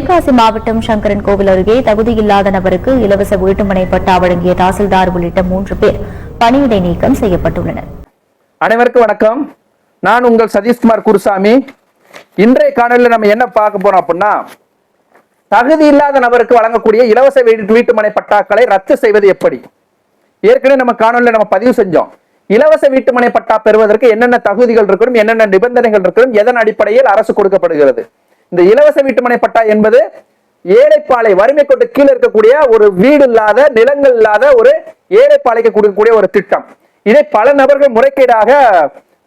தென்காசி மாவட்டம் சங்கரன் கோவில் அருகே தகுதியில்லாத நபருக்கு இலவச வீட்டுமனை பட்டா வழங்கிய தாசில்தார் உள்ளிட்ட மூன்று பேர் பணியிடை நீக்கம் செய்யப்பட்டுள்ளனர். அனைவருக்கும் வணக்கம். நான் உங்கள் சதீஷ்குமார் குருசாமி. இன்றைய காணொலியில் நம்ம என்ன பார்க்க போறோம் அப்படின்னா தகுதி இல்லாத நபருக்கு வழங்கக்கூடிய இலவச வீட்டு வீட்டுமனை பட்டாக்களை ரத்து செய்வது எப்படி? ஏற்கனவே நம்ம காணொலியில் நம்ம பதிவு செஞ்சோம். இலவச வீட்டுமனை பட்டா பெறுவதற்கு என்னென்ன தகுதிகள் இருக்கணும் என்னென்ன நிபந்தனைகள் இருக்கணும் எதன் அடிப்படையில் அரசு கொடுக்கப்படுகிறது? இந்த இலவச வீட்டுமனை பட்டா என்பது ஏழைப்பாலை வறுமை கொண்டு கீழே இருக்கக்கூடிய ஒரு வீடு இல்லாத நிலங்கள் இல்லாத ஒரு ஏழைப்பாலைக்கு கொடுக்கக்கூடிய ஒரு திட்டம். இதை பல நபர்கள் முறைகேடாக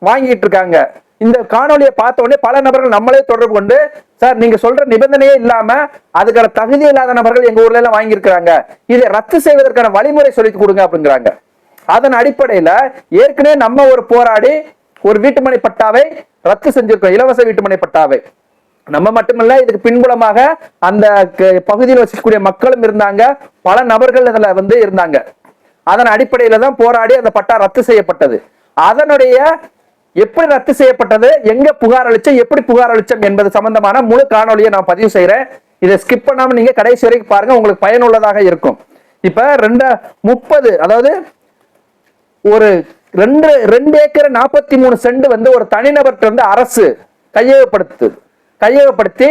வாங்கிட்டு இருக்காங்க. இந்த காணொலியை பார்த்த உடனே பல நபர்கள் நம்மளே தொடர்பு கொண்டு சார் நீங்க சொல்ற நிபந்தனையே இல்லாம அதுக்கான தகுதி இல்லாத நபர்கள் எங்க ஊர்ல எல்லாம் வாங்கியிருக்கிறாங்க. இதை ரத்து செய்வதற்கான வழிமுறை சொல்லி கொடுங்க அப்படிங்கிறாங்க. அதன் அடிப்படையில ஏற்கனவே நம்ம ஒரு போராடி ஒரு வீட்டுமனை பட்டாவை ரத்து செஞ்சிருக்கோம் இலவச வீட்டுமனை பட்டாவை. நம்ம மட்டுமல்ல இதுக்கு பின்புலமாக அந்த க- பகுதியில் வசிக்கக்கூடிய மக்களும் இருந்தாங்க. பல நபர்கள் இதுல வந்து இருந்தாங்க. அதன் அடிப்படையில தான் போராடி அந்த பட்டா ரத்து செய்யப்பட்டது. அதனுடைய எப்படி ரத்து செய்யப்பட்டது எங்க புகார் அளிச்சோம் எப்படி புகார் அளிச்சோம் என்பது சம்பந்தமான முழு காணொலியை நான் பதிவு செய்யறேன் இதை ஸ்கிப் பண்ணாம நீங்க கடைசி வரைக்கும் பாருங்க உங்களுக்கு பயனுள்ளதாக இருக்கும். இப்ப ரெண்டு முப்பது அதாவது ஒரு ரெண்டு ரெண்டு ஏக்கர் நாற்பத்தி மூணு சென்ட் வந்து ஒரு தனிநபர்கிட்ட இருந்து அரசு கையகப்படுத்துது. கையகப்படுத்தி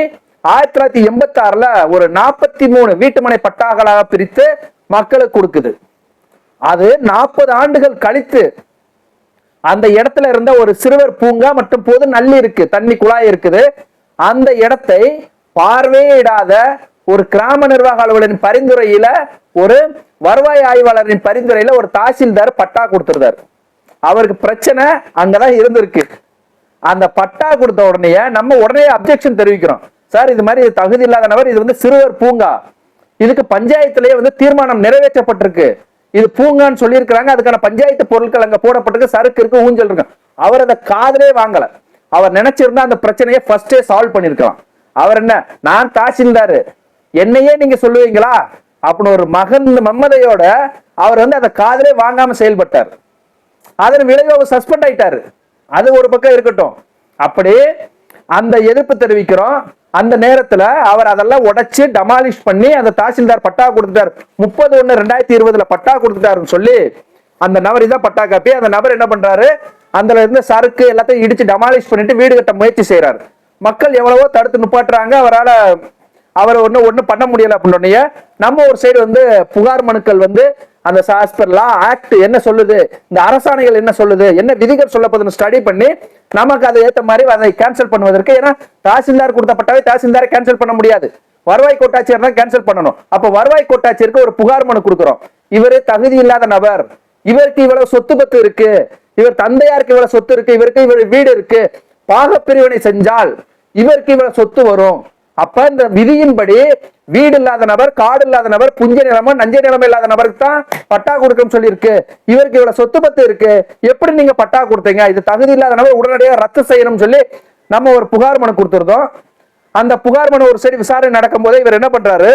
ஆயிரத்தி தொள்ளாயிரத்தி எண்பத்தி ஆறுல ஒரு நாற்பத்தி மூணு வீட்டுமனை பட்டாக்களாக பிரித்து மக்களுக்கு கொடுக்குது. அது நாற்பது ஆண்டுகள் கழித்து அந்த இடத்துல இருந்த ஒரு சிறுவர் பூங்கா மற்றும் பொது நல்லி இருக்கு தண்ணி குழாய் இருக்குது. அந்த இடத்தை பார்வையிடாத ஒரு கிராம நிர்வாக அலுவலரின் பரிந்துரையில ஒரு வருவாய் ஆய்வாளரின் பரிந்துரையில ஒரு தாசில்தார் பட்டா கொடுத்துருந்தார். அவருக்கு பிரச்சனை அங்கதான் இருந்திருக்கு. அந்த பட்டா கொடுத்த உடனே நம்ம உடனே அப்ஜெக்ஷன் தெரிவிக்கிறோம். சார் இது மாதிரி தகுதி இல்லாத நபர் இது வந்து சிறுவர் பூங்கா. இதுக்கு பஞ்சாயத்திலேயே வந்து தீர்மானம் நிறைவேற்றப்பட்டிருக்கு. இது பூங்கான்னு சொல்லியிருக்கிறாங்க. அதுக்கான பஞ்சாயத்து பொருட்கள் அங்க போடப்பட்டிருக்கு. சரக்கு இருக்கு ஊஞ்சல் இருக்கு. அவர் அதை காதலே வாங்கல. அவர் நினைச்சிருந்தா அந்த பிரச்சனையை ஃபர்ஸ்டே சால்வ் பண்ணிருக்கலாம் அவர் என்ன? நான் தாசில்தாரு. என்னையே நீங்க சொல்லுவீங்களா? அப்படின்னு ஒரு மகன் மம்மதையோட அவர் வந்து அதை காதலே வாங்காம செயல்பட்டார். அதன் விளைவு அவர் சஸ்பெண்ட் ஆயிட்டாரு. அது ஒரு பக்கம் இருக்கட்டும். அப்படி அந்த எதிர்ப்பு தெரிவிக்கிறோம். அந்த நேரத்துல அவர் அதெல்லாம் உடைச்சு டமாலிஷ் பண்ணி அந்த தாசில்தார் பட்டா கொடுத்துட்டார். முப்பது ஒண்ணு ரெண்டாயிரத்தி இருபதுல பட்டா கொடுத்துட்டாருன்னு சொல்லி அந்த நபர் இதான் பட்டா காப்பி. அந்த நபர் என்ன பண்றாரு? அதுல இருந்த சரக்கு எல்லாத்தையும் இடிச்சு டமாலிஷ் பண்ணிட்டு வீடு கட்ட முயற்சி செய்யறாரு மக்கள் எவ்வளவோ தடுத்து நிப்பாட்டுறாங்க. அவரால் அவர் ஒன்றும் ஒன்றும் பண்ண முடியல அப்படின்னோடனே நம்ம ஒரு சைடு வந்து புகார் மனுக்கள் வந்து அந்த சாஸ்பர்லா ஆக்ட் என்ன சொல்லுது இந்த அரசாணைகள் என்ன சொல்லுது என்ன விதிகள் சொல்லப்படுதுன்னு ஸ்டடி பண்ணி நமக்கு அதை ஏற்ற மாதிரி அதை கேன்சல் பண்ணுவதற்கு ஏன்னா தாசில்தார் கொடுத்த தாசில்தாரை கேன்சல் பண்ண முடியாது. வருவாய் கோட்டாட்சியர் தான் கேன்சல் பண்ணணும். அப்ப வருவாய் கோட்டாட்சியருக்கு ஒரு புகார் மனு கொடுக்குறோம். இவரு தகுதி இல்லாத நபர். இவருக்கு இவ்வளவு சொத்து பத்து இருக்கு. இவர் தந்தையாருக்கு இவ்வளவு சொத்து இருக்கு. இவருக்கு இவர் வீடு இருக்கு. பாகப்பிரிவினை செஞ்சால் இவருக்கு இவ்வளவு சொத்து வரும். அப்ப இந்த விதியின்படி வீடு இல்லாத நபர் காடு இல்லாத நபர் புஞ்ச நிலமோ நஞ்ச நிலமோ இல்லாத நபருக்கு தான் பட்டா கொடுக்கணும்னு சொல்லியிருக்கு. இவருக்கு இவ்வளவு சொத்து பத்து இருக்கு. எப்படி நீங்க பட்டா கொடுத்தீங்க? இது தகுதி இல்லாத நபர் உடனடியாக ரத்து செய்யணும்னு சொல்லி நம்ம ஒரு புகார் மனு கொடுத்துருந்தோம். அந்த புகார் மனு ஒரு சைடு விசாரணை நடக்கும் போதே இவர் என்ன பண்றாரு?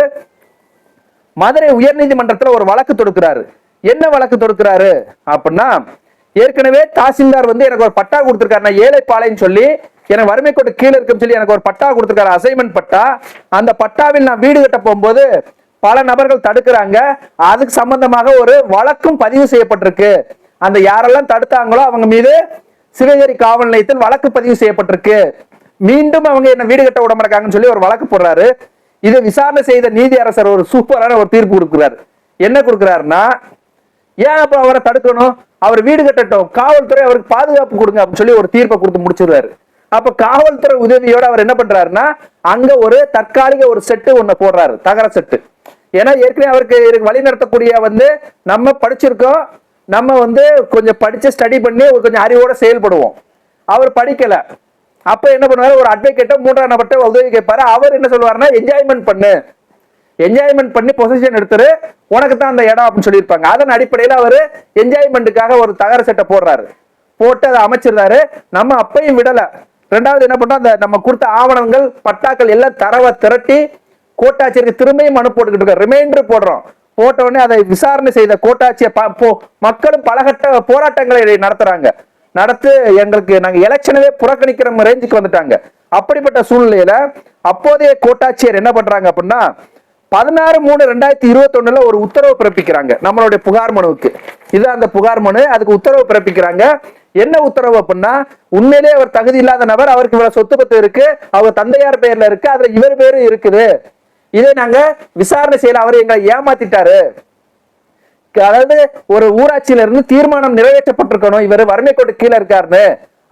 மதுரை உயர்நீதிமன்றத்தில் ஒரு வழக்கு தொடுக்கிறாரு. என்ன வழக்கு தொடுக்கிறாரு? அப்படின்னா ஏற்கனவே தாசில்தார் வந்து எனக்கு ஒரு பட்டா கொடுத்திருக்காரு. நான் ஏழைப்பாளைன்னு சொல்லி எனக்கு வறுமை கோட்டு கீழே இருக்குன்னு சொல்லி எனக்கு ஒரு பட்டா கொடுத்துருக்காரு அசைன்மெண்ட் பட்டா. அந்த பட்டாவில் நான் வீடு கட்ட போகும்போது பல நபர்கள் தடுக்கிறாங்க. அதுக்கு சம்பந்தமாக ஒரு வழக்கும் பதிவு செய்யப்பட்டிருக்கு. அந்த யாரெல்லாம் தடுத்தாங்களோ அவங்க மீது சிவகிரி காவல் நிலையத்தில் வழக்கு பதிவு செய்யப்பட்டிருக்கு. மீண்டும் அவங்க என்ன வீடு கட்ட விட மாட்டாங்கன்னு சொல்லி ஒரு வழக்கு போடுறாரு. இதை விசாரணை செய்த நீதி அரசர் ஒரு சூப்பரான ஒரு தீர்ப்பு கொடுக்குறாரு. என்ன கொடுக்குறாருன்னா ஏன் அப்ப அவரை தடுக்கணும்? அவர் வீடு கட்டட்டும். காவல்துறை அவருக்கு பாதுகாப்பு கொடுங்க அப்படின்னு சொல்லி ஒரு தீர்ப்பை கொடுத்து முடிச்சிருவாரு அப்ப காவல்துறை உதவியோட அவர் என்ன பண்றாருன்னா அங்க ஒரு தற்காலிக ஒரு செட்டு ஒண்ணு போடுறாரு தகர செட்டு. ஏன்னா ஏற்கனவே அவருக்கு வழி நடத்தக்கூடிய வந்து நம்ம படிச்சிருக்கோம் நம்ம வந்து கொஞ்சம் படிச்சு ஸ்டடி பண்ணி ஒரு கொஞ்சம் அறிவோட செயல்படுவோம். அவர் படிக்கல. அப்ப என்ன பண்ணுவாரு ஒரு அட்வொகேட்டை மூன்றாம் நபர்கிட்ட உதவி கேட்பாரு. அவர் என்ன சொல்லுவாருன்னா என்ஜாய்மெண்ட் பண்ணு. என்ஜாய்மெண்ட் பண்ணி பொசிஷன் எடுத்துரு. உனக்கு தான் அந்த இடம் அப்படின்னு சொல்லியிருப்பாங்க. அதன் அடிப்படையில் அவர் என்ஜாய்மெண்ட்டுக்காக ஒரு தகர செட்டை போடுறாரு. போட்டு அதை அமைச்சிருந்தாரு. நம்ம அப்பையும் விடலை. ரெண்டாவது என்ன பண்ணுறோம் அந்த நம்ம கொடுத்த ஆவணங்கள் பட்டாக்கள் எல்லாம் தரவை திரட்டி கோட்டாட்சியருக்கு திரும்பியும் மனு போட்டுக்கிட்டு இருக்கோம். ரிமைண்டர் போடுறோம். போட்ட உடனே அதை விசாரணை செய்த கோட்டாட்சியை ப- போ- மக்களும் பலகட்ட போராட்டங்களை நடத்துறாங்க. நடத்து எங்களுக்கு நாங்கள் எலெக்ஷனவே புறக்கணிக்கிற ரேஞ்சுக்கு வந்துட்டாங்க. அப்படிப்பட்ட சூழ்நிலையில அப்போதைய கோட்டாட்சியர் என்ன பண்றாங்க அப்படின்னா பதினாறு மூணு ரெண்டாயிரத்தி இருபத்தொன்னுல ஒரு உத்தரவு பிறப்பிக்கிறாங்க நம்மளுடைய புகார் மனுவுக்கு. இது அந்த புகார் மனு அதுக்கு உத்தரவு பிறப்பிக்கிறாங்க. என்ன உத்தரவு அப்படின்னா உண்மையிலே அவர் தகுதி இல்லாத நபர் அவருக்கு இவ்வளவு சொத்து பத்து இருக்கு அவர் தந்தையார் பெயர்ல இருக்கு அதுல இவர் பேரும் இருக்குது. இதை நாங்க விசாரணை செய்யல அவர் எங்களை ஏமாத்திட்டாரு. அதாவது ஒரு ஊராட்சியில இருந்து தீர்மானம் நிறைவேற்றப்பட்டிருக்கணும் இவர் வறுமை கோட்டு கீழே இருக்காருன்னு.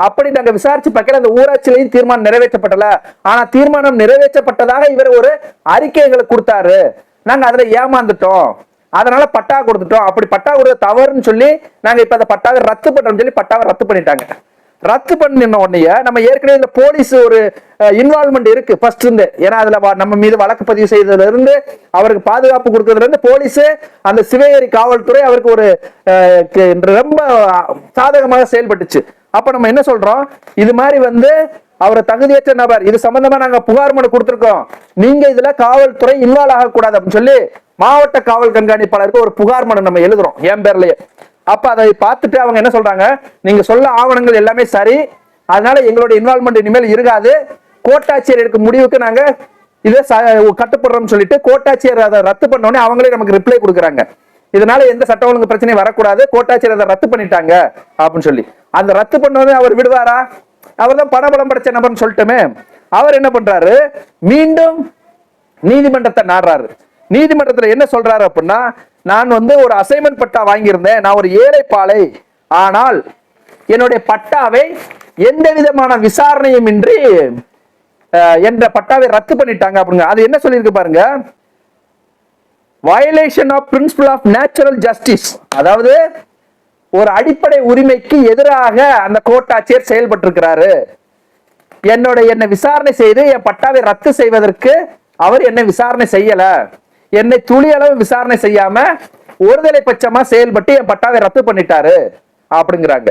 அப்படி நாங்க விசாரிச்சு பார்க்கல அந்த ஊராட்சியிலையும் தீர்மானம் நிறைவேற்றப்படல ஆனா தீர்மானம் நிறைவேற்றப்பட்டதாக இவர் ஒரு அறிக்கை எங்களுக்கு கொடுத்தாரு. நாங்க அதுல ஏமாந்துட்டோம். அதனால பட்டா கொடுத்துட்டோம். அப்படி பட்டா கொடுத்த தவறுன்னு சொல்லி நாங்க இப்ப அந்த பட்டாவை ரத்து பண்றோம்னு சொல்லி பட்டாவை ரத்து பண்ணிட்டாங்க. ரத்து பண்ணின உடனே நம்ம ஏற்கனவே இந்த போலீஸ் ஒரு இன்வால்மெண்ட் இருக்கு ஃபர்ஸ்ட் இருந்து. ஏன்னா அதுல வ- நம்ம மீது வழக்கு பதிவு செய்ததுல இருந்து அவருக்கு பாதுகாப்பு கொடுக்கறதுல இருந்து போலீஸ் அந்த சிவகேரி காவல்துறை அவருக்கு ஒரு ரொம்ப சாதகமாக செயல்பட்டுச்சு. அப்ப நம்ம என்ன சொல்றோம்? இது மாதிரி வந்து அவரை தகுதியற்ற நபர். இது சம்பந்தமா நாங்க புகார் மனு கொடுத்திருக்கோம். நீங்க இதுல காவல்துறை இன்வால்வ் ஆகக்கூடாது அப்படின்னு சொல்லி மாவட்ட காவல் கண்காணிப்பாளருக்கு ஒரு புகார் மனு நம்ம எழுதுறோம். என் பேர்லயே. அப்ப அதை பார்த்துட்டு அவங்க என்ன சொல்றாங்க? நீங்க சொல்ல ஆவணங்கள் எல்லாமே சரி. அதனால எங்களுடைய இன்வால்மெண்ட் இனிமேல் இருக்காது. கோட்டாட்சியர் எடுக்கும் முடிவுக்கு நாங்க இதை கட்டுப்படுறோம்னு சொல்லிட்டு கோட்டாட்சியர் அதை ரத்து பண்ண உடனே அவங்களே நமக்கு ரிப்ளை கொடுக்குறாங்க. இதனால எந்த சட்ட ஒழுங்கு பிரச்சனையும் வரக்கூடாது. கோட்டாட்சியர் அதை ரத்து பண்ணிட்டாங்க அப்படின்னு சொல்லி. அந்த ரத்து பண்ண உடனே அவர் விடுவாரா? அவர் தான் பணபலம் படைச்ச நபர்னு சொல்லிட்டுமே. அவர் என்ன பண்றாரு? மீண்டும் நீதிமன்றத்தை நாடுறாரு. நீதிமன்றத்தில் என்ன சொல்றாரு அப்படின்னா நான் வந்து ஒரு அசைன்மெண்ட் பட்டா வாங்கியிருந்தேன். நான் ஒரு ஏழை பாலை. ஆனால் என்னுடைய பட்டாவை எந்த விதமான விசாரணையும் இன்றி அஹ், என்ற பட்டாவை ரத்து பண்ணிட்டாங்க அப்படிங்க. அது என்ன சொல்லியிருக்கு பாருங்க. Violation of principle of natural justice அதாவது ஒரு அடிப்படை உரிமைக்கு எதிராக அந்த கோட்டாட்சியர் செயல்பட்டிருக்கிறாரு. என்னோட என்னை விசாரணை செய்து என் பட்டாவை ரத்து செய்வதற்கு அவர் என்னை விசாரணை செய்யல. என்னை துளி அளவு விசாரணை செய்யாம ஒருதலை பட்சமா செயல்பட்டு என் பட்டாவை ரத்து பண்ணிட்டாரு அப்படிங்கிறாங்க.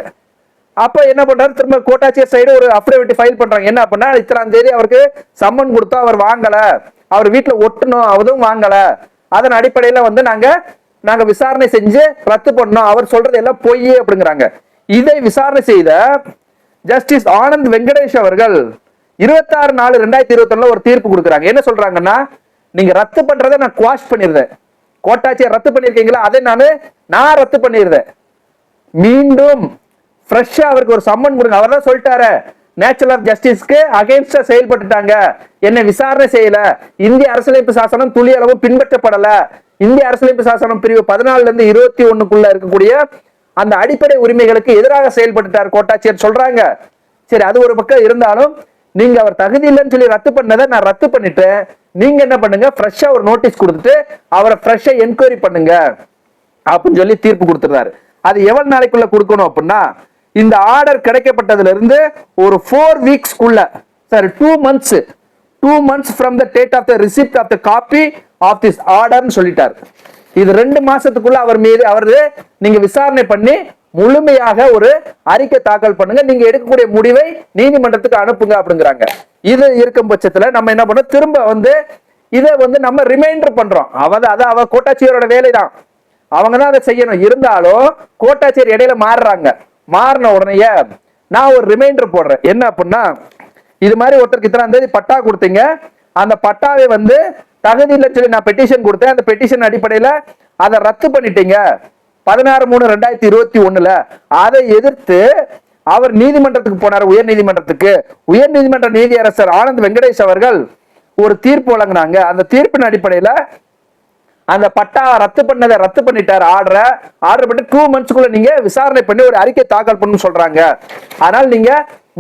அப்ப என்ன பண்றாரு? திரும்ப கோட்டாட்சியர் சைடு ஒரு அப்டிவிட்டி ஃபைல் பண்றாங்க. என்ன அப்படின்னா இத்தனாம் தேதி அவருக்கு சம்மன் கொடுத்தோம் அவர் வாங்கல. அவர் வீட்டுல ஒட்டணும் அதுவும் வாங்கல. அதன் அடிப்படையில வந்து நாங்க நாங்க விசாரணை செஞ்சு ரத்து பண்ணோம். அவர் சொல்றது எல்லாம் பொய் அப்படிங்கிறாங்க. இதை விசாரணை செய்த ஜஸ்டிஸ் ஆனந்த் வெங்கடேஷ் அவர்கள் இருபத்தாறு நாலு ரெண்டாயிரத்தி இருபத்தி ஒரு தீர்ப்பு கொடுக்குறாங்க. என்ன சொல்றாங்கன்னா நீங்க ரத்து பண்றதை நான் குவாஷ் பண்ணிருந்தேன். கோட்டாட்சியை ரத்து பண்ணிருக்கீங்களா? அதை நான் நான் ரத்து பண்ணிருந்தேன். மீண்டும் ஃப்ரெஷ்ஷா அவருக்கு ஒரு சம்மன் கொடுங்க. அவர் தான் சொல்லிட்டாரு. நேச்சுரல் ஜஸ்டிஸ்க்கு அகைன்ஸ்டா செயல்பட்டுட்டாங்க. என்ன விசாரணை செய்யல. இந்திய அரசியலமைப்பு சாசனம் துளி அளவு பின்பற்றப்படல. இந்திய அரசியலமைப்பு சாசனம் பிரிவு பதினாலுல இருந்து இருபத்தி ஒண்ணுக்குள்ள இருக்கக்கூடிய அந்த அடிப்படை உரிமைகளுக்கு எதிராக செயல்பட்டுட்டார் கோட்டாட்சியர் சொல்றாங்க. சரி அது ஒரு பக்கம் இருந்தாலும் நீங்க அவர் தகுதி இல்லைன்னு சொல்லி ரத்து பண்ணதை நான் ரத்து பண்ணிட்டேன். நீங்க என்ன பண்ணுங்க? ஃப்ரெஷ்ஷா ஒரு நோட்டீஸ் கொடுத்துட்டு அவரை ஃப்ரெஷ்ஷா என்கொயரி பண்ணுங்க. அப்படின்னு சொல்லி தீர்ப்பு கொடுத்துருந்தாரு அது எவ்வளவு நாளைக்குள்ள கொடுக்கணும் அப்படின்னா இந்த ஆர்டர் கிடைக்கப்பட்டதுல இருந்து ஒரு four வீக்ஸ்க்குள்ள sorry two months two months from the date of the receipt of the copy of this ஆர்டர்னு சொல்லிட்டார். இது ரெண்டு மாசத்துக்குள்ள அவர் மீது அவரு நீங்க விசாரணை பண்ணி முழுமையாக ஒரு அறிக்கை தாக்கல் பண்ணுங்க. நீங்க எடுக்கக்கூடிய முடிவை நீதிமன்றத்துக்கு அனுப்புங்க அப்படிங்கிறாங்க. இது இருக்கும் பட்சத்துல நம்ம என்ன பண்ணோம்? திரும்ப வந்து இதை வந்து நம்ம ரிமைண்டர் பண்றோம். அவ அது அவ கோட்டாட்சியரோட வேலைதான். அவங்க தான் அதை செய்யணும். இருந்தாலும் கோட்டாட்சியர் இடையில மாறுறாங்க. மாறின உடனேயே நான் ஒரு ரிமைண்டர் போடுறேன். என்ன அப்படின்னா இது மாதிரி ஒருத்தருக்கு இத்தனாம் தேதி பட்டா கொடுத்தீங்க. அந்த பட்டாவை வந்து தகுதி இல்லைன்னு சொல்லி நான் பெட்டிஷன் கொடுத்தேன். அந்த பெட்டிஷன் அடிப்படையில் அதை ரத்து பண்ணிட்டீங்க. பதினாறு மூணு ரெண்டாயிரத்தி இருபத்தி ஒண்ணுல. அதை எதிர்த்து அவர் நீதிமன்றத்துக்கு போனார் உயர் நீதிமன்றத்துக்கு. உயர் நீதிமன்ற நீதியரசர் ஆனந்த் வெங்கடேஷ் அவர்கள் ஒரு தீர்ப்பு வழங்கினாங்க. அந்த தீர்ப்பின் அடிப்படையில அந்த பட்டா ரத்து பண்ணதை ரத்து பண்ணிட்டார். ஆர்டரை ஆர்டர் பண்ணி டூ மந்த்ஸ்க்குள்ள நீங்க விசாரணை பண்ணி ஒரு அறிக்கை தாக்கல் பண்ணு சொல்றாங்க. அதனால நீங்க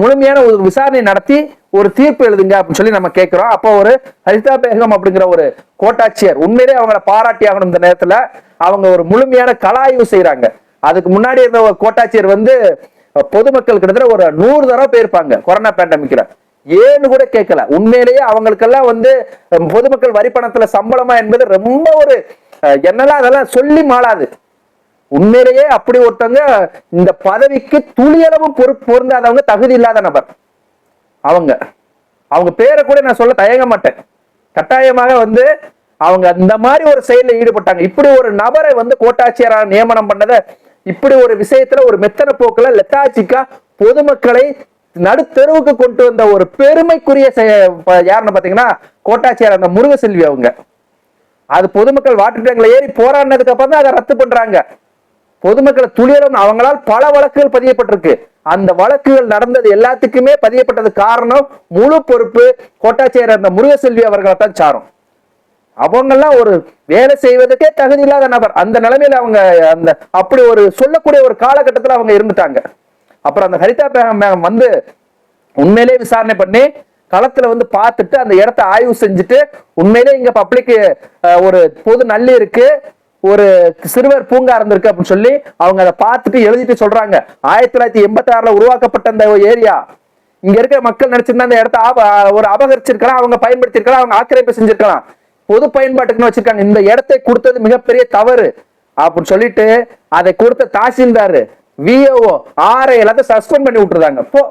முழுமையான ஒரு விசாரணை நடத்தி ஒரு தீர்ப்பு எழுதுங்க அப்படின்னு சொல்லி நம்ம கேட்கிறோம். அப்போ ஒரு ஹரிதா பேகம் அப்படிங்கிற ஒரு கோட்டாட்சியர் உண்மையிலே அவங்கள பாராட்டி ஆகணும் இந்த நேரத்துல. அவங்க ஒரு முழுமையான கலாய்வு செய்யறாங்க அதுக்கு முன்னாடி இருந்த ஒரு கோட்டாட்சியர் வந்து பொதுமக்கள் கிட்டத்தட்ட ஒரு நூறு தடவை போயிருப்பாங்க. கொரோனா பேண்டமிக்ல ஏன்னு கூட கேட்கல. உண்மையிலேயே அவங்களுக்கெல்லாம் வந்து பொதுமக்கள் வரி பணத்துல சம்பளமா என்பது ரொம்ப ஒரு என்னெல்லாம் அதெல்லாம் சொல்லி மாளாது. உண்மையிலேயே அப்படி ஒருத்தவங்க இந்த பதவிக்கு துளியளவு பொறுப்பு பொருந்தாதவங்க தகுதி இல்லாத நபர். அவங்க. அவங்க பேரை கூட நான் சொல்ல தயங்க மாட்டேன். கட்டாயமாக வந்து அவங்க அந்த மாதிரி ஒரு செயலில் ஈடுபட்டாங்க. இப்படி ஒரு நபரை வந்து கோட்டாட்சியராக நியமனம் பண்ணதை இப்படி ஒரு விஷயத்துல ஒரு மெத்தன போக்குல லெத்தாச்சிக்கா பொதுமக்களை நடுத்தெருவுக்கு கொண்டு வந்த ஒரு பெருமைக்குரிய யாருன்னு பாத்தீங்கன்னா கோட்டாட்சியார் அந்த முருகசெல்வி அவங்க. அது பொதுமக்கள் வாட்டர் டேங்க்ல ஏறி போராடினதுக்கு அப்புறம் தான் அதை ரத்து பண்றாங்க. பொதுமக்களை துளியரும் அவங்களால் பல வழக்குகள் பதியப்பட்டிருக்கு. அந்த வழக்குகள் நடந்தது எல்லாத்துக்குமே பதியப்பட்டது காரணம் முழு பொறுப்பு கோட்டாட்சியர் அந்த முருகசெல்வி அவர்களை தான் சாரும். அவங்கெல்லாம் ஒரு வேலை செய்வதற்கே தகுதி இல்லாத நபர். அந்த நிலைமையில அவங்க அந்த அப்படி ஒரு சொல்லக்கூடிய ஒரு காலகட்டத்துல அவங்க இருந்துட்டாங்க. அப்புறம் அந்த ஹரிதா பேகம் மேகம் வந்து உண்மையிலே விசாரணை பண்ணி களத்துல வந்து பார்த்துட்டு அந்த இடத்த ஆய்வு செஞ்சுட்டு உண்மையிலே இங்க பப்ளிக் ஒரு பொது நல்லி இருக்கு ஒரு சிறுவர் பூங்கா இருந்திருக்கு அப்படின்னு சொல்லி அவங்க அதை பார்த்துட்டு எழுதிட்டு சொல்றாங்க. ஆயிரத்தி தொள்ளாயிரத்தி எண்பத்தி ஆறுல உருவாக்கப்பட்ட அந்த ஏரியா இங்க இருக்கிற மக்கள் நினைச்சிருந்தா அந்த இடத்த ஒரு அபகரிச்சிருக்கலாம் அவங்க பயன்படுத்திருக்கலாம் அவங்க ஆக்கிரமிப்பு செஞ்சிருக்கலாம். பொது பயன்பாட்டுக்குன்னு வச்சிருக்காங்க. இந்த இடத்தை கொடுத்தது மிகப்பெரிய தவறு அப்படின்னு சொல்லிட்டு அதை கொடுத்த தாசில்தாரு. விஓ ஆரை எல்லாத்தையும் சஸ்பெண்ட் பண்ணி விட்டுருந்தாங்க போ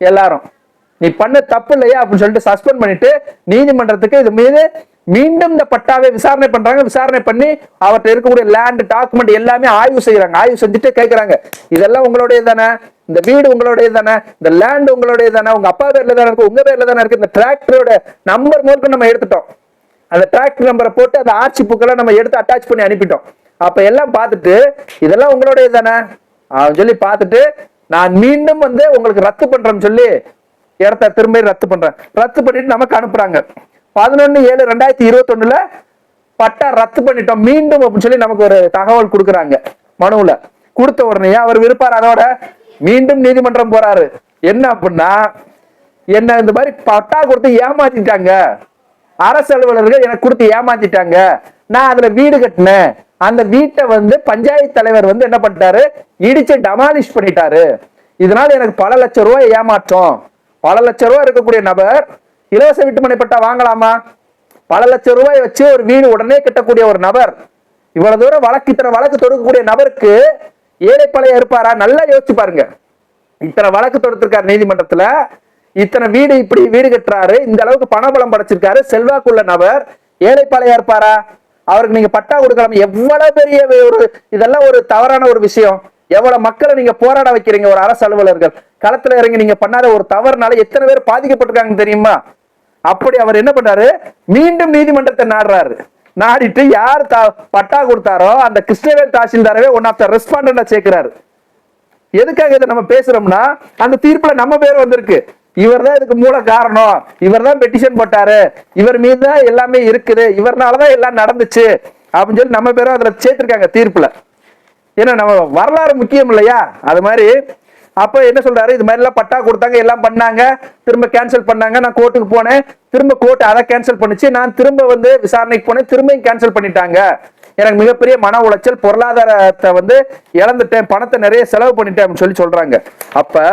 எல்லாரும். நீ பண்ண தப்பு இல்லையா அப்படின்னு சொல்லிட்டு சஸ்பெண்ட் பண்ணிட்டு நீதிமன்றத்துக்கு இது மீது மீண்டும் இந்த பட்டாவை விசாரணை பண்றாங்க. விசாரணை பண்ணி அவர்கிட்ட இருக்கக்கூடிய லேண்ட் டாக்குமெண்ட் எல்லாமே ஆய்வு செய்யறாங்க. ஆய்வு செஞ்சுட்டு கேட்கறாங்க இதெல்லாம் உங்களுடைய தானே. இந்த வீடு உங்களுடைய தானே. இந்த லேண்ட் உங்களுடைய தானே. உங்க அப்பா பேர்ல தானே இருக்கு. உங்க பேர்ல தானே இருக்கு. இந்த டிராக்டரோட நம்பர் முதல்க்கு நம்ம எடுத்துட்டோம். அந்த டிராக்டர் நம்பரை போட்டு அந்த ஆர்ச்சி புக்கெல்லாம் நம்ம எடுத்து அட்டாச் பண்ணி அனுப்பிட்டோம். அப்ப எல்லாம் பார்த்துட்டு இதெல்லாம் உங்களுடைய தானே. சொல்லி பார்த்துட்டு நான் மீண்டும் வந்து உங்களுக்கு ரத்து பண்றேன்னு சொல்லி இடத்த திரும்ப ரத்து பண்றேன். ரத்து பண்ணிட்டு நமக்கு அனுப்புறாங்க. பதினொன்னு ஏழு ரெண்டாயிரத்தி இருபத்தொன்னுல பட்டா ரத்து பண்ணிட்டோம். மீண்டும் அப்படின்னு சொல்லி நமக்கு ஒரு தகவல் கொடுக்குறாங்க மனுவில். கொடுத்த உடனே அவர் விருப்பார் அதோட மீண்டும் நீதிமன்றம் போறாரு. என்ன அப்படின்னா என்ன இந்த மாதிரி பட்டா கொடுத்து ஏமாத்திட்டாங்க. அரசு அலுவலர்கள் எனக்கு கொடுத்து ஏமாத்திட்டாங்க. நான் அதுல வீடு கட்டினேன். அந்த வீட்டை வந்து பஞ்சாயத்து தலைவர் வந்து என்ன பண்ணிட்டாரு? இடிச்சு டமாலிஷ் பண்ணிட்டாரு. இதனால எனக்கு பல லட்சம் ரூபாய் ஏமாற்றம். பல லட்சம் ரூபாய் இருக்கக்கூடிய நபர் இலவச வீட்டுமனை பட்டா வாங்கலாமா? பல லட்சம் ரூபாய் வச்சு ஒரு வீடு உடனே கட்டக்கூடிய ஒரு நபர். இவ்வளவு தூரம் வழக்கு இத்தனை வழக்கு தொடுக்கக்கூடிய நபருக்கு ஏழைப்பழைய இருப்பாரா? நல்லா யோசிச்சு பாருங்க. இத்தனை வழக்கு தொடுத்திருக்காரு நீதிமன்றத்துல. இத்தனை வீடு இப்படி வீடு கட்டுறாரு. இந்த அளவுக்கு பணபலம் படைச்சிருக்காரு. செல்வாக்குள்ள நபர். ஏழைப்பாளையா இருப்பாரா? அவருக்கு நீங்க பட்டா கொடுக்கலாம் எவ்வளவு பெரிய ஒரு இதெல்லாம் ஒரு தவறான ஒரு விஷயம். எவ்வளவு மக்களை நீங்க போராட வைக்கிறீங்க ஒரு அரசு அலுவலர்கள். களத்துல இறங்கி நீங்க பண்ணாத ஒரு தவறுனால எத்தனை பேர் பாதிக்கப்பட்டிருக்காங்க தெரியுமா? அப்படி அவர் என்ன பண்றாரு? மீண்டும் நீதிமன்றத்தை நாடுறாரு. நாடிட்டு யார் பட்டா கொடுத்தாரோ அந்த கிருஷ்ணவேல் தாசில்தாரவே ஒன் ஆஃப் த ரெஸ்பாண்டா சேர்க்கிறாரு. எதுக்காக இதை நம்ம பேசுறோம்னா அந்த தீர்ப்புல நம்ம பேர் வந்திருக்கு. இவர் தான் இதுக்கு மூல காரணம். இவர் தான் பெட்டிஷன் போட்டாரு. இவர் மீது தான் எல்லாமே இருக்குது. இவர்னாலதான் எல்லாம் நடந்துச்சு. அப்படின்னு சொல்லி நம்ம பேரும் அதுல சேர்த்திருக்காங்க தீர்ப்புல. ஏன்னா நம்ம வரலாறு முக்கியம் இல்லையா? அது மாதிரி அப்ப என்ன சொல்றாரு? இது மாதிரி எல்லாம் பட்டா கொடுத்தாங்க எல்லாம் பண்ணாங்க. திரும்ப கேன்சல் பண்ணாங்க. நான் கோர்ட்டுக்கு போனேன். திரும்ப கோர்ட் அதை கேன்சல் பண்ணுச்சு. நான் திரும்ப வந்து விசாரணைக்கு போனேன். திரும்பியும் கேன்சல் பண்ணிட்டாங்க. எனக்கு மிகப்பெரிய மன உளைச்சல் பொருளாதாரத்தை வந்து இழந்துட்டேன். பணத்தை நிறைய செலவு பண்ணிட்டேன் அப்படின்னு சொல்லி சொல்றாங்க. அப்ப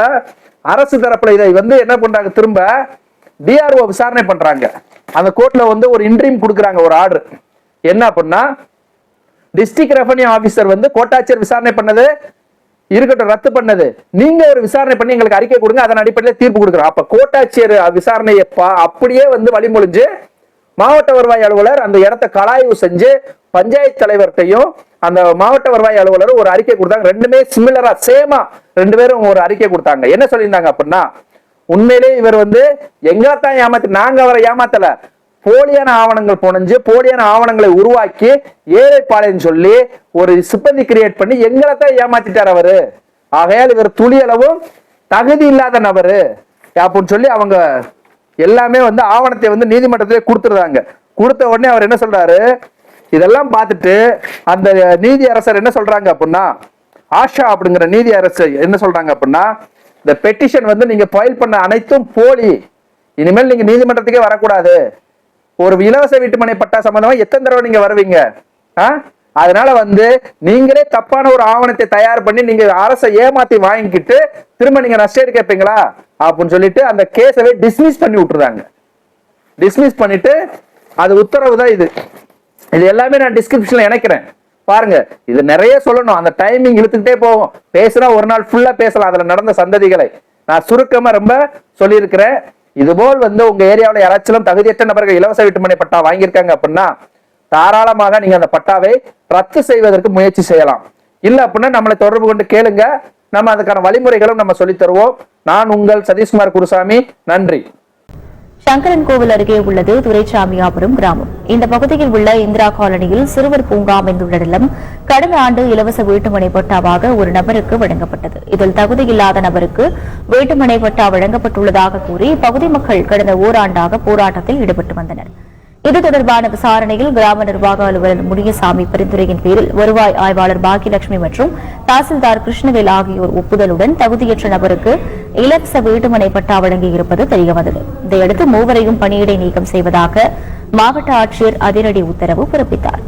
அரசு தரப்புல இதை வந்து என்ன பண்றாங்க? திரும்ப டிஆர்ஓ விசாரணை பண்றாங்க. அந்த கோர்ட்ல வந்து ஒரு இன்ட்ரீம் கொடுக்குறாங்க ஒரு ஆர்டர் என்ன அப்படின்னா டிஸ்ட்ரிக்ட் ரெவன்யூ ஆபீசர் வந்து கோட்டாட்சியர் விசாரணை பண்ணது இருக்கட்டும் ரத்து பண்ணது. நீங்க ஒரு விசாரணை பண்ணி எங்களுக்கு அறிக்கை கொடுங்க அதன் அடிப்படையில் தீர்ப்பு கொடுக்குறோம். அப்ப கோட்டாட்சியர் விசாரணையை அப்படியே வந்து வழிமொழிஞ்சு மாவட்ட வருவாய் அலுவலர் அந்த இடத்த கலாய்வு செஞ்சு பஞ்சாயத்து தலைவர்கிட்டையும் அந்த மாவட்ட வருவாய் அலுவலர் ஒரு அறிக்கை கொடுத்தாங்க. ரெண்டுமே சிமிலரா சேமா ரெண்டு பேரும் ஒரு அறிக்கை கொடுத்தாங்க. என்ன சொல்லியிருந்தாங்க அப்படின்னா உண்மையிலே இவர் வந்து எங்களை தான் ஏமாத்தி நாங்க அவரை ஏமாத்தல. போலியான ஆவணங்கள் புனைஞ்சு போலியான ஆவணங்களை உருவாக்கி ஏழைப்பாளையம் சொல்லி ஒரு சிப்பந்தி கிரியேட் பண்ணி எங்களை தான் ஏமாத்திட்டார் அவரு. ஆகையால் இவர் துளியளவும் தகுதி இல்லாத நபரு. அப்படின்னு சொல்லி அவங்க எல்லாமே வந்து ஆவணத்தை வந்து நீதிமன்றத்திலே கொடுத்துருந்தாங்க கொடுத்த உடனே அவர் என்ன சொல்றாரு? இதெல்லாம் பார்த்துட்டு அந்த நீதி அரசர் என்ன சொல்றாங்க அப்படின்னா ஆஷா அப்படிங்கிற நீதி அரசர் என்ன சொல்றாங்க அப்படின்னா இந்த பெட்டிஷன் வந்து நீங்க ஃபைல் பண்ண அனைத்தும் போலி. இனிமேல் நீங்க நீதிமன்றத்துக்கே வரக்கூடாது. ஒரு இலவச வீட்டுமனை பட்டா சம்பந்தமா எத்தனை தடவை நீங்க வருவீங்க? ஆ? அதனால வந்து நீங்களே தப்பான ஒரு ஆவணத்தை தயார் பண்ணி நீங்க அரசை ஏமாத்தி வாங்கிக்கிட்டு திரும்ப நீங்க நஷ்டம் கேட்பீங்களா அப்படின்னு சொல்லிட்டு அந்த கேஸவே டிஸ்மிஸ் பண்ணி விட்டுறாங்க. டிஸ்மிஸ் பண்ணிட்டு அது உத்தரவு தான் இது. இது எல்லாமே நான் டிஸ்கிரிப்ஷன்ல இணைக்கிறேன். பாருங்க இது நிறைய சொல்லணும். அந்த டைமிங் இழுத்துக்கிட்டே போகும். பேசுனா ஒரு நாள் ஃபுல்லா பேசலாம். அதுல நடந்த சந்ததிகளை. நான் சுருக்கமா ரொம்ப சொல்லியிருக்கிறேன். இதுபோல் வந்து உங்க ஏரியாவில் யாராச்சும் தகுதியற்ற நபர்கள் இலவச வீட்டுமனை பட்டா வாங்கியிருக்காங்க அப்படின்னா தாராளமாக நீங்க அந்த பட்டாவை ரத்து செய்வதற்கு முயற்சி செய்யலாம். இல்லை அப்படின்னா நம்மளை தொடர்பு கொண்டு கேளுங்க. நம்ம அதுக்கான வழிமுறைகளும் நம்ம சொல்லித் தருவோம். நான் உங்கள் சதீஷ்குமார் குருசாமி. நன்றி. சங்கரன் கோவில் அருகே உள்ளது துரைசாமியாபுரம் கிராமம். இந்த பகுதியில் உள்ள இந்திரா காலனியில் சிறுவர் பூங்கா அமைந்துள்ள நிலம் கடந்த ஆண்டு இலவச வீட்டுமனை பட்டாவாக ஒரு நபருக்கு வழங்கப்பட்டது. இதில் தகுதியில்லாத நபருக்கு வீட்டுமனை பட்டா வழங்கப்பட்டுள்ளதாக கூறி பகுதி மக்கள் கடந்த ஓராண்டாக போராட்டத்தில் ஈடுபட்டு வந்தனர். இது தொடர்பான விசாரணையில் கிராம நிர்வாக அலுவலர் முனியசாமி பரிந்துரையின் பேரில் வருவாய் ஆய்வாளர் பாக்கியலட்சுமி மற்றும் தாசில்தார் கிருஷ்ணவேல் ஆகியோர் ஒப்புதலுடன் தகுதியற்ற நபருக்கு இலவச வீட்டுமனை பட்டா வழங்கியிருப்பது தெரியவந்தது. இதையடுத்து மூவரையும் பணியிடை நீக்கம் செய்வதாக மாவட்ட ஆட்சியர் அதிரடி உத்தரவு பிறப்பித்தார்.